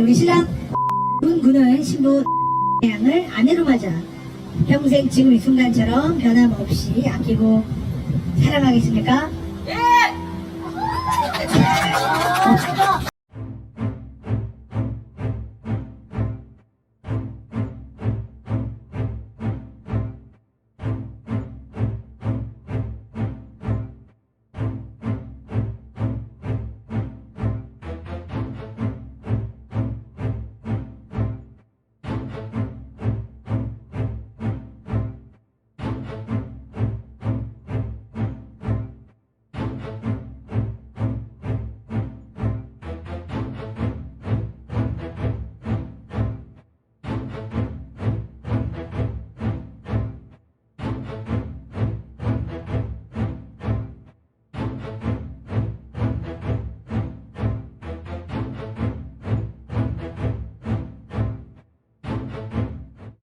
우리 신랑 군군은 신부 양을 아내로 맞아 평생 지금 이 순간처럼 변함없이 아끼고 사랑하겠습니까? 예! 어,